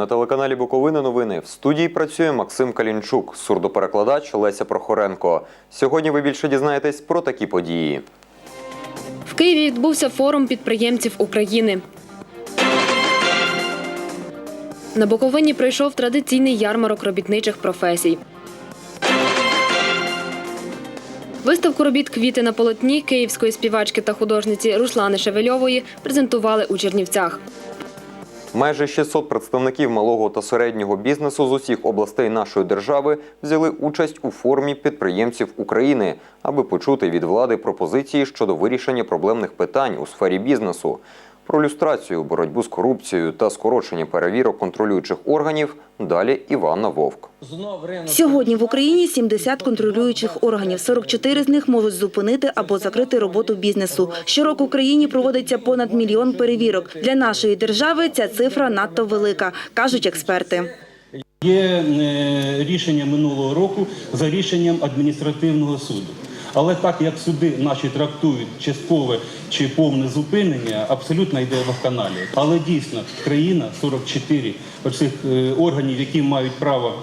На телеканалі Буковина. Новини в студії працює Максим Калінчук, сурдоперекладач Леся Прохоренко. Сьогодні ви більше дізнаєтесь про такі події. В Києві відбувся форум підприємців України. На Буковині пройшов традиційний ярмарок робітничих професій. Виставку робіт квіти на полотні київської співачки та художниці Руслани Шевельової презентували у Чернівцях. Майже 600 представників малого та середнього бізнесу з усіх областей нашої держави взяли участь у форумі підприємців України, аби почути від влади пропозиції щодо вирішення проблемних питань у сфері бізнесу. Про люстрацію, боротьбу з корупцією та скорочення перевірок контролюючих органів далі Іванна Вовк. Сьогодні в Україні 70 контролюючих органів. 44 з них можуть зупинити або закрити роботу бізнесу. Щороку в країні проводиться понад мільйон перевірок. Для нашої держави ця цифра надто велика, кажуть експерти. Є е, рішення минулого року за рішенням адміністративного суду. Але так як суди наші трактують часткове чи повне зупинення, абсолютно йде в каналі. Але дійсно країна 44 оцих е, органів, які мають право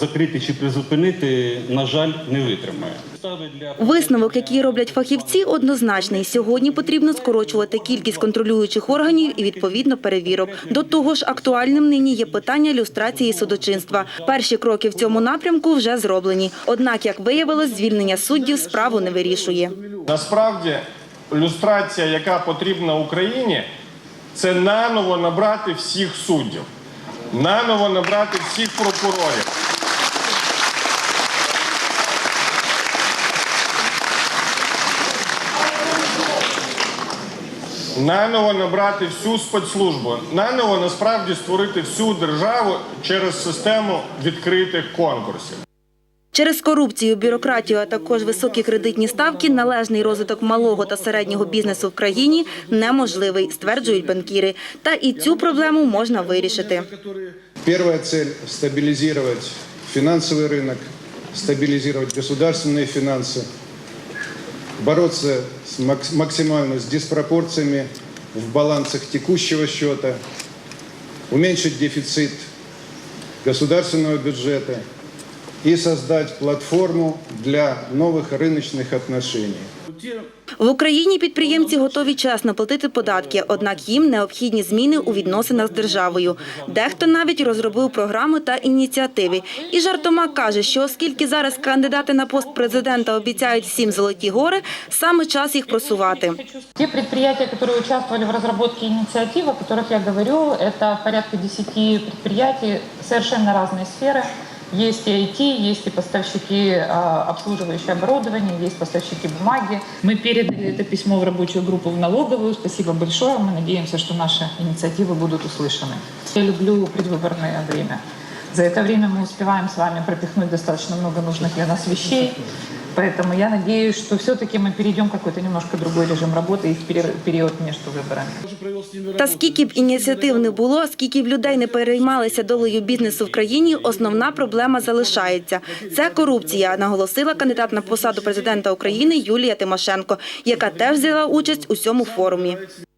закрити чи призупинити, на жаль, не витримає. Для Висновок, який роблять фахівці, однозначний. Сьогодні потрібно скорочувати кількість контролюючих органів і відповідно перевірок. До того ж, актуальним нині є питання люстрації судочинства. Перші кроки в цьому напрямку вже зроблені. Однак, як виявилось, звільнення суддів справу не вирішує. Насправді, люстрація, яка потрібна Україні, це наново набрати всіх суддів, наново набрати всіх прокурорів. Наново набрати всю спецслужбу, наново насправді створити всю державу через систему відкритих конкурсів. Через корупцію, бюрократію, а також високі кредитні ставки, належний розвиток малого та середнього бізнесу в країні неможливий, стверджують банкіри. Та і цю проблему можна вирішити. Первая цель – стабилизировать финансовый рынок, стабилизировать государственные финансы, бороться с макс- максимально с диспропорциями в балансах текущего счета, уменьшить дефицит государственного бюджета и создать платформу для новых рыночных отношений. В Україні підприємці готові чесно платити податки, однак їм необхідні зміни у відносинах з державою. Дехто навіть розробив програми та ініціативи. І жартома каже, що оскільки зараз кандидати на пост президента обіцяють всім золоті гори, саме час їх просувати. Те предприятия, которые участвовали в разработке инициатив, о которых я говорю, это порядка 10 предприятий, совершенно разные сферы. Есть и IT, есть и поставщики а, обслуживающего оборудования, есть поставщики бумаги. Мы передали это письмо в рабочую группу в налоговую. Спасибо большое. Мы надеемся, что наши инициативы будут услышаны. Я люблю предвыборное время. За это время мы успеваем с вами пропихнуть достаточно много нужных для нас вещей. Поэтому я надеюсь, что все-таки мы перейдем в какой-то немножко другой режим работы и в пере- период между выборами. Та скільки б ініціатив не було, скільки б людей не переймалися долею бізнесу в країні, основна проблема залишається. Це корупція, наголосила кандидат на посаду президента України Юлія Тимошенко, яка теж взяла участь у цьому форумі.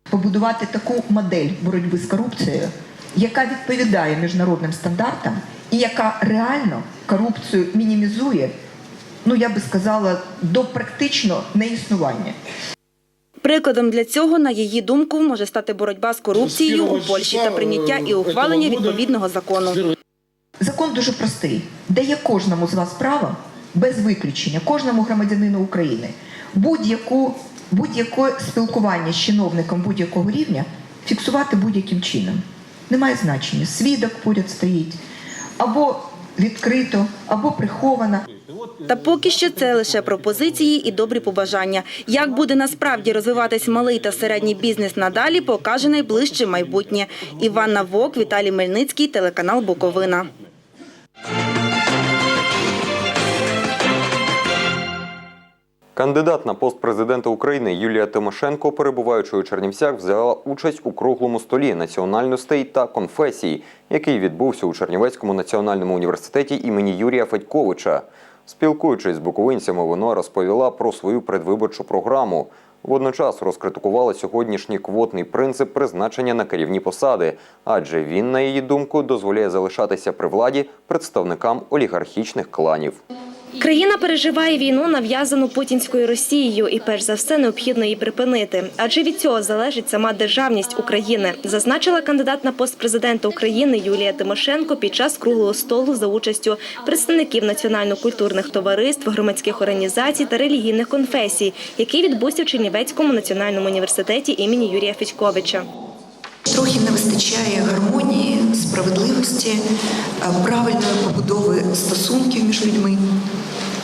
побудувати таку модель боротьби з корупцією, яка відповідає міжнародним стандартам і яка реально корупцію мінімізує, ну я би сказала, до практично неіснування. Прикладом для цього, на її думку, може стати боротьба з корупцією у Польщі та прийняття і ухвалення відповідного закону. Закон дуже простий, дає кожному з вас право, без виключення, кожному громадянину України, будь-яку будь-яке спілкування з чиновником будь-якого рівня фіксувати будь-яким чином. Немає значення. Свідок поряд стоїть або відкрито, або приховано. Та поки що це лише пропозиції і добрі побажання. Як буде насправді розвиватись малий та середній бізнес надалі, покаже найближче майбутнє. Іванна Вок, Віталій Мельницький, телеканал Буковина. Кандидат на пост президента України Юлія Тимошенко, перебуваючи у Чернівцях, взяла участь у круглому столі національностей та конфесій, який відбувся у Чернівецькому національному університеті імені Юрія Федьковича. Спілкуючись з буковинцями, вона розповіла про свою предвиборчу програму, Водночас розкритикувала сьогоднішній квотний принцип призначення на керівні посади, адже він, на її думку, дозволяє залишатися при владі представникам олігархічних кланів. Країна переживає війну, нав'язану путінською Росією, і перш за все необхідно її припинити. Адже від цього залежить сама державність України, зазначила кандидат на пост президента України Юлія Тимошенко під час круглого столу за участю представників національно-культурних товариств, громадських організацій та релігійних конфесій, який відбувся в Чернівецькому національному університеті імені Юрія Федьковича. Трохи не вистачає гармонії, справедливості, е, правильної побудови стосунків між людьми,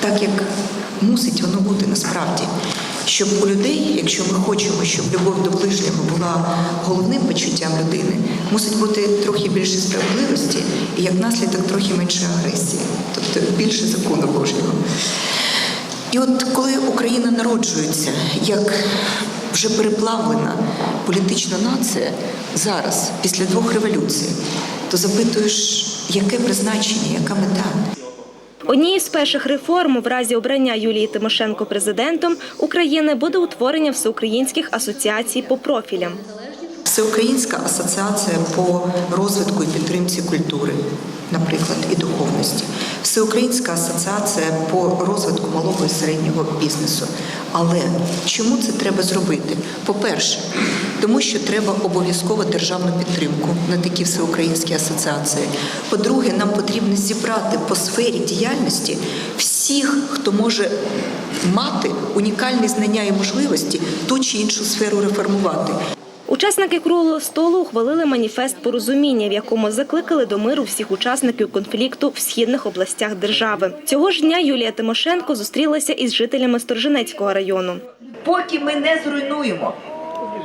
так як мусить воно бути насправді. Щоб у людей, якщо ми хочемо, щоб любов до ближнього була головним почуттям людини, мусить бути трохи більше справедливості і як наслідок трохи менше агресії, тобто більше закону Божого. І от коли Україна народжується як вже переплавлена політична нація зараз, після двох революцій, то запитуєш, яке призначення, яка мета? Однією з перших реформ в разі обрання Юлії Тимошенко президентом України буде утворення всеукраїнських асоціацій по профілям. Всеукраїнська асоціація по розвитку і підтримці культури, наприклад, і духовності, Всеукраїнська асоціація по розвитку малого і середнього бізнесу. Але чому це треба зробити? По-перше, тому що треба обов'язково державну підтримку на такі всеукраїнські асоціації. По-друге, нам потрібно зібрати по сфері діяльності всіх, хто може мати унікальні знання і можливості ту чи іншу сферу реформувати. Учасники круглого столу ухвалили маніфест порозуміння, в якому закликали до миру всіх учасників конфлікту в східних областях держави. Цього ж дня Юлія Тимошенко зустрілася із жителями Сторженецького району. поки ми не зруйнуємо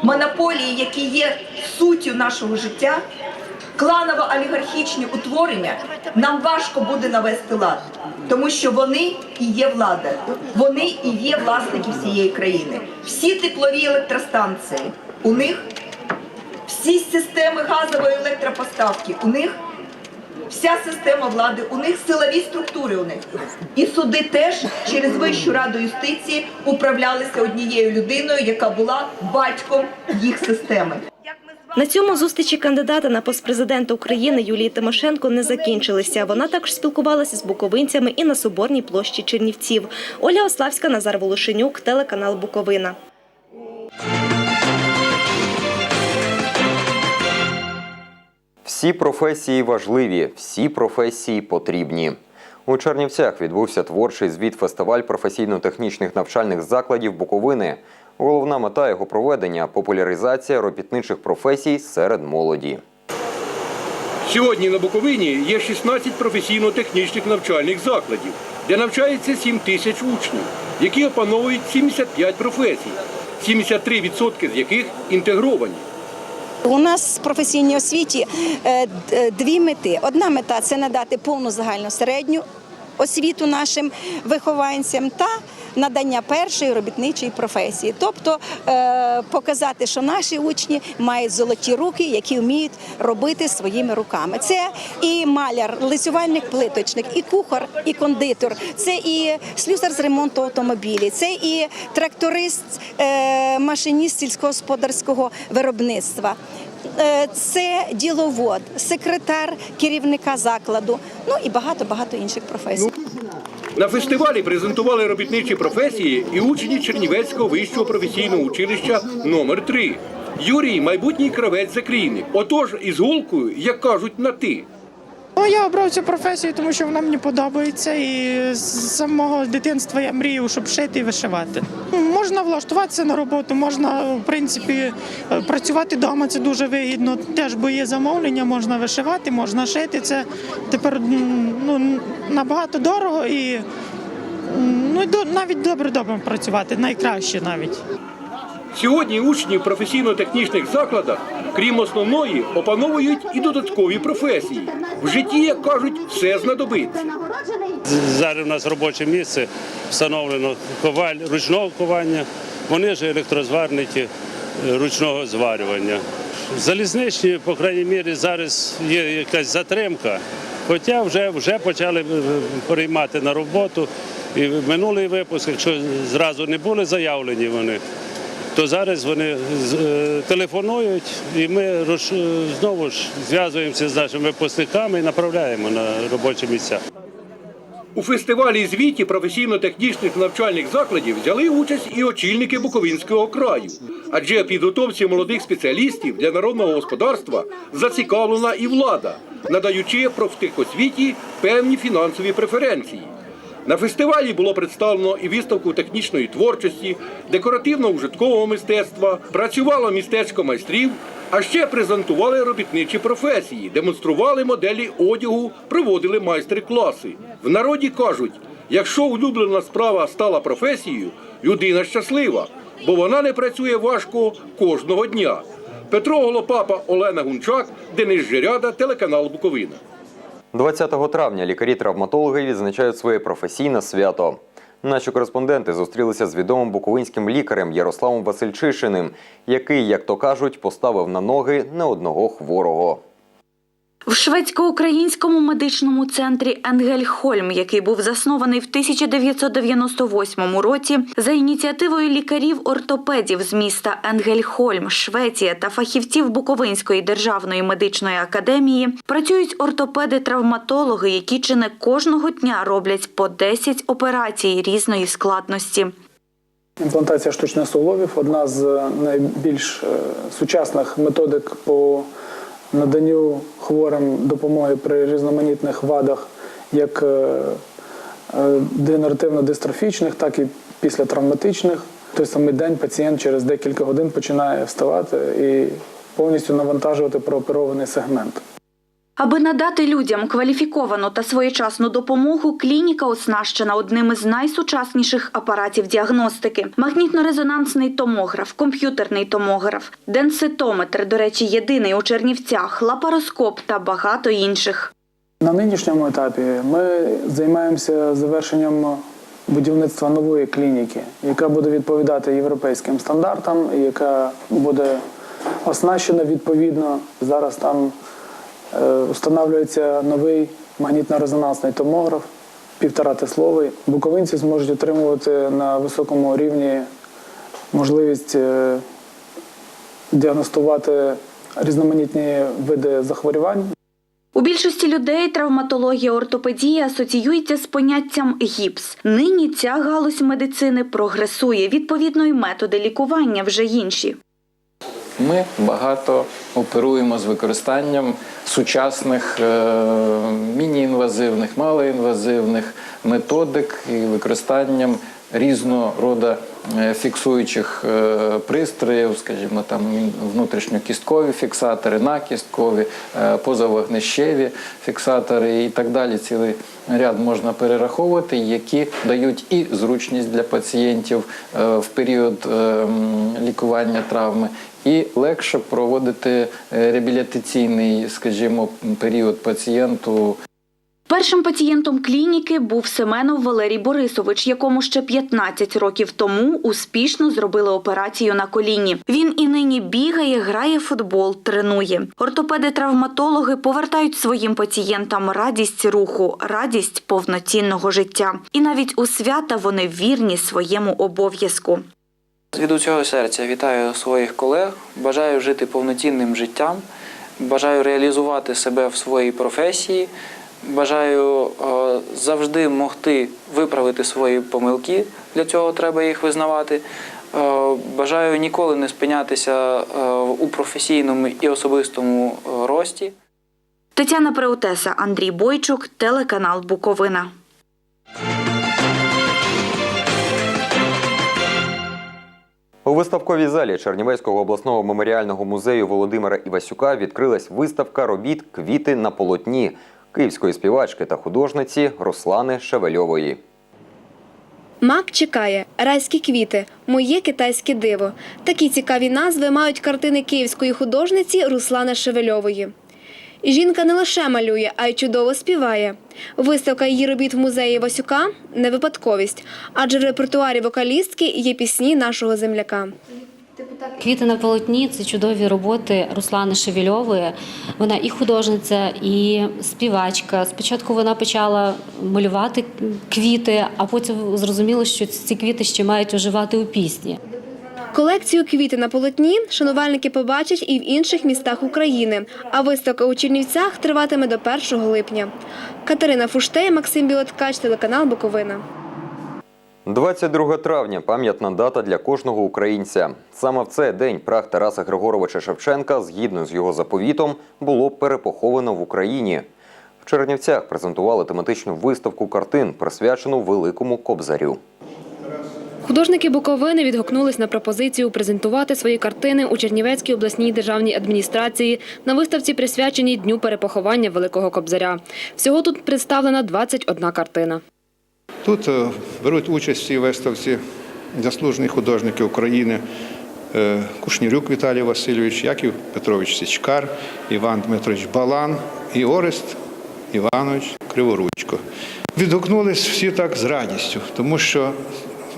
монополії, які є суттю нашого життя, кланово-олігархічні утворення, нам важко буде навести лад, тому що вони і є влада, вони і є власники всієї країни. Всі теплові електростанції у них, всі системи газової електропоставки у них. Вся система влади, у них силові структури у них. І суди теж через Вищу раду юстиції управлялися однією людиною, яка була батьком їх системи. На цьому зустрічі кандидата на пост президента України Юлії Тимошенко не закінчилися. Вона також спілкувалася з буковинцями і на Соборній площі Чернівців. Оля Ославська, Назар Волошенюк, телеканал Буковина. Всі професії важливі, всі професії потрібні. У Чернівцях відбувся творчий звіт фестиваль професійно-технічних навчальних закладів Буковини. Головна мета його проведення популяризація робітничих професій серед молоді. Сьогодні на Буковині є 16 професійно-технічних навчальних закладів, де навчається 7 тисяч учнів, які опановують 75 професій, 73% з яких інтегровані. У нас в професійній освіті е, е, дві мети. Одна мета це надати повну загальну середню освіту нашим вихованцям та надання першої робітничої професії, тобто е, показати, що наші учні мають золоті руки, які вміють робити своїми руками. Це і маляр, лицювальник, плиточник, і кухар, і кондитор, це і слюсар з ремонту автомобілів, це і тракторист, е, машиніст сільськогосподарського виробництва. Е, Це діловод, секретар керівника закладу, ну і багато багато інших професій. На фестивалі презентували робітничі професії і учні Чернівецького вищого професійного училища номер 3 Юрій майбутній кравець закрійник. Отож, із гулкою, як кажуть, на ти. Ну, я обрав цю професію, тому що вона мені подобається, і з самого дитинства я мрію, щоб шити і вишивати. Ну, Можна влаштуватися на роботу, можна в принципі е, працювати вдома, це дуже вигідно. Теж бо є замовлення, можна вишивати, можна шити. Це тепер ну, набагато дорого і ну, навіть добре-добре працювати, найкраще навіть. Сьогодні учні в професійно-технічних закладах, крім основної, опановують і додаткові професії. В житті, як кажуть, все знадобиться. Зараз у нас робоче місце встановлено коваль ручного ковання. Вони ж електрозварники е, ручного зварювання. Залізничні, по крайній мірі, зараз є якась затримка, хоча вже, вже почали е, приймати на роботу. І минулий випуск, якщо зразу не були заявлені вони, то зараз вони е, телефонують, і ми е, знову ж зв'язуємося з нашими випускниками і направляємо на робочі місця. У фестивалі звіті професійно-технічних навчальних закладів взяли участь і очільники Буковинського краю. Адже підготовці молодих спеціалістів для народного господарства зацікавлена і влада, надаючи профтехосвіті певні фінансові преференції. На фестивалі було представлено і виставку технічної творчості, декоративно-ужиткового мистецтва, працювало містечко майстрів, а ще презентували робітничі професії, демонстрували моделі одягу, проводили майстер-класи. В народі кажуть, якщо улюблена справа стала професією, людина щаслива, бо вона не працює важко кожного дня. Петро Голопапа, Олена Гунчак, Денис Жиряда, телеканал Буковина. 20 травня лікарі-травматологи відзначають своє професійне свято. Наші кореспонденти зустрілися з відомим буковинським лікарем Ярославом Васильчишиним, який, як то кажуть, поставив на ноги не одного хворого. В шведсько-українському медичному центрі Енгельхольм, який був заснований в 1998 році, за ініціативою лікарів-ортопедів з міста Енгельхольм, Швеція та фахівців Буковинської державної медичної академії, працюють ортопеди-травматологи, які чи не кожного дня роблять по 10 операцій різної складності. Імплантація штучних суглобів одна з найбільш е, сучасних методик по наданню хворим допомоги при різноманітних вадах, як е, е, дегенеративно-дистрофічних, так і післятравматичних. Той самий день пацієнт через декілька годин починає вставати і повністю навантажувати прооперований сегмент. Аби надати людям кваліфіковану та своєчасну допомогу, клініка оснащена одним із найсучасніших апаратів діагностики: магнітно-резонансний томограф, комп'ютерний томограф, денситометр, до речі, єдиний у Чернівцях, лапароскоп та багато інших. На нинішньому етапі ми займаємося завершенням будівництва нової клініки, яка буде відповідати європейським стандартам, яка буде оснащена відповідно. Зараз там встановлюється новий магнітно-резонансний томограф, півтора тесловий. Буковинці зможуть отримувати на високому рівні можливість е, діагностувати різноманітні види захворювань. У більшості людей травматологія ортопедія асоціюється з поняттям гіпс. Нині ця галузь медицини прогресує. Відповідно, і методи лікування вже інші. Ми багато оперуємо з використанням сучасних е, міні-інвазивних, малоінвазивних методик і використанням різного роду фіксуючих е, пристроїв, скажімо, там внутрішньокісткові фіксатори, накісткові, е, позавогнищеві фіксатори і так далі. Цілий ряд можна перераховувати, які дають і зручність для пацієнтів е, в період е, лікування травми, і легше проводити е, реабілітаційний, скажімо, період пацієнту. Першим пацієнтом клініки був Семенов Валерій Борисович, якому ще 15 років тому успішно зробили операцію на коліні. Він і нині бігає, грає футбол, тренує. Ортопеди-травматологи повертають своїм пацієнтам радість руху, радість повноцінного життя. І навіть у свята вони вірні своєму обов'язку. Від усього серця вітаю своїх колег, бажаю жити повноцінним життям, бажаю реалізувати себе в своїй професії, бажаю е, завжди могти виправити свої помилки, для цього треба їх визнавати. Е, Бажаю ніколи не спинятися е, у професійному і особистому рості. Тетяна Преутеса, Андрій Бойчук, телеканал Буковина. У виставковій залі Чернівецького обласного меморіального музею Володимира Івасюка відкрилась виставка робіт Квіти на полотні київської співачки та художниці Руслани Шевельової. Мак чекає, райські квіти, моє китайське диво. Такі цікаві назви мають картини київської художниці Руслани Шевельової. Жінка не лише малює, а й чудово співає. Виставка її робіт в музеї Васюка не випадковість, адже в репертуарі вокалістки є пісні нашого земляка. Квіти на полотні це чудові роботи Руслани Шевільової. Вона і художниця, і співачка. Спочатку вона почала малювати квіти, а потім зрозуміло, що ці квіти ще мають оживати у пісні. Колекцію квіти на полотні шанувальники побачать і в інших містах України. А виставка у Чернівцях триватиме до 1 липня. Катерина Фуштей, Максим Білоткач, телеканал Буковина. 22 травня пам'ятна дата для кожного українця. Саме в цей день прах Тараса Григоровича Шевченка, згідно з його заповітом, було перепоховано в Україні. В Чернівцях презентували тематичну виставку картин, присвячену Великому Кобзарю. Художники Буковини відгукнулись на пропозицію презентувати свої картини у Чернівецькій обласній державній адміністрації на виставці, присвяченій Дню перепоховання Великого Кобзаря. Всього тут представлена 21 картина. Тут е, беруть участь в цій виставці заслужені художники України е, Кушнірюк Віталій Васильович, Яків Петрович Січкар, Іван Дмитрович Балан і Орест Іванович Криворучко. Відгукнулись всі так з радістю, тому що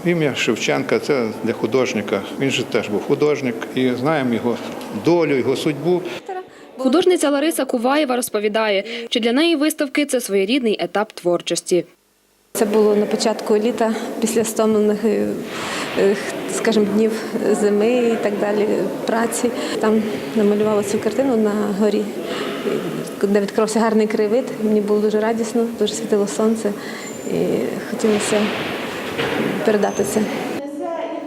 ім'я Шевченка це для художника. Він же теж був художник і знаємо його долю, його судьбу. Художниця Лариса Куваєва розповідає, що для неї виставки це своєрідний етап творчості. Це було на початку літа, після стомлених, е, е, скажімо, днів зими і так далі, праці. Там намалювала цю картину на горі, де відкрився гарний краєвид. Мені було дуже радісно, дуже світило сонце і хотілося передати це.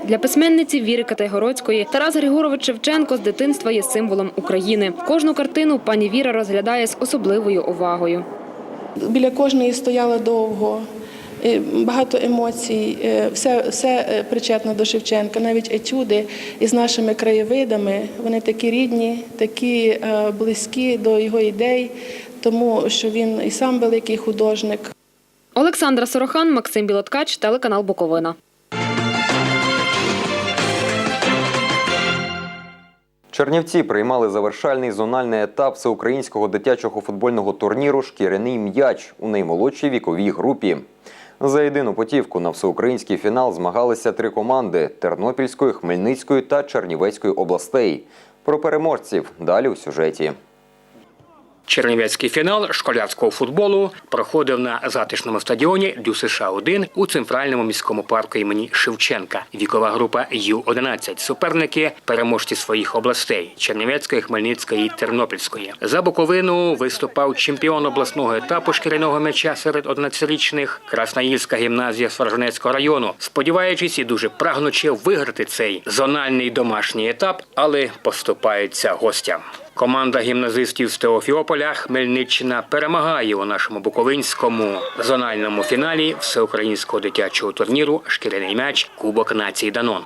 Для письменниці Віри Катайгородської Тарас Григорович Шевченко з дитинства є символом України. Кожну картину пані Віра розглядає з особливою увагою. Біля кожної стояла довго, багато емоцій, е, все, все е, причетно до Шевченка, навіть етюди із нашими краєвидами. Вони такі рідні, такі е, близькі до його ідей, тому що він і сам великий художник. Олександра Сорохан, Максим Білоткач, телеканал Буковина. Чернівці приймали завершальний зональний етап всеукраїнського дитячого футбольного турніру Шкіряний м'яч у наймолодшій віковій групі. За єдину потівку на всеукраїнський фінал змагалися три команди Тернопільської, Хмельницької та Чернівецької областей. Про переможців далі у сюжеті. Чернівецький фінал школярського футболу проходив на затишному стадіоні Дю США 1 у центральному міському парку імені Шевченка. Вікова група Ю-11. Суперники переможці своїх областей Чернівецької, Хмельницької і Тернопільської. За Буковину виступав чемпіон обласного етапу шкіряного м'яча серед 11-річних Краснаїльська гімназія Сварженецького району, сподіваючись і дуже прагнучи виграти цей зональний домашній етап, але поступаються гостям. Команда гімназистів з Теофіополя Хмельниччина перемагає у нашому буковинському зональному фіналі всеукраїнського дитячого турніру Шкіряний м'яч Кубок нації Данон.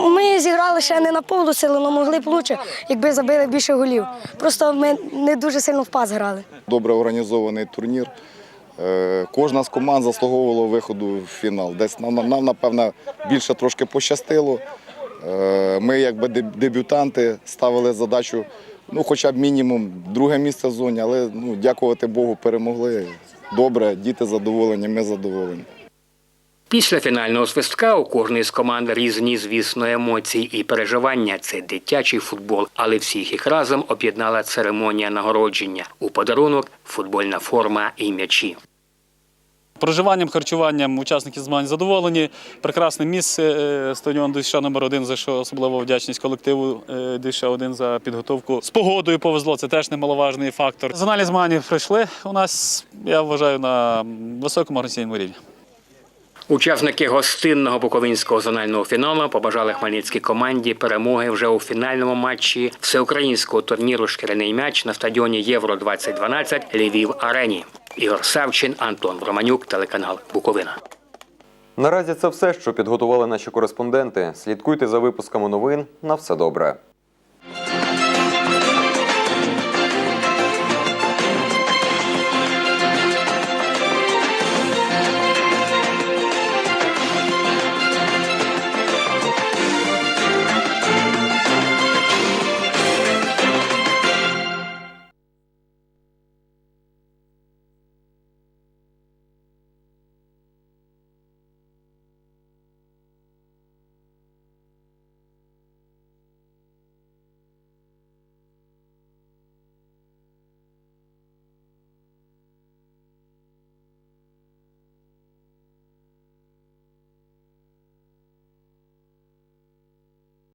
Ми зіграли ще не на повну силу, але могли б лучше, якби забили більше голів. Просто ми не дуже сильно в пас грали. Добре організований турнір. Е, Кожна з команд заслуговувала виходу в фінал. Десь нам, нам, напевно, більше трошки пощастило. Е, Ми, якби дебютанти, ставили задачу, ну, хоча б мінімум друге місце в зоні, але ну, дякувати Богу, перемогли. Добре, діти задоволені, ми задоволені. Після фінального свистка у кожної з команд різні, звісно, емоції і переживання. Це дитячий футбол, але всіх їх разом об'єднала церемонія нагородження. У подарунок футбольна форма і м'ячі. Проживанням, харчуванням учасники змагань задоволені. Прекрасне місце. е, Стадіон ДШ номер 1 за що особливо вдячність колективу е, ДШ 1 за підготовку. З погодою повезло, це теж немаловажний фактор. Зональні змагання пройшли у нас, я вважаю, на високому організаційному рівні. Учасники гостинного буковинського зонального фіналу побажали хмельницькій команді перемоги вже у фінальному матчі всеукраїнського турніру Шкіряний м'яч на стадіоні Євро 2012 Львів Арені. Ігор Савчин, Антон Романюк, телеканал Буковина. Наразі це все, що підготували наші кореспонденти. Слідкуйте за випусками новин. На все добре.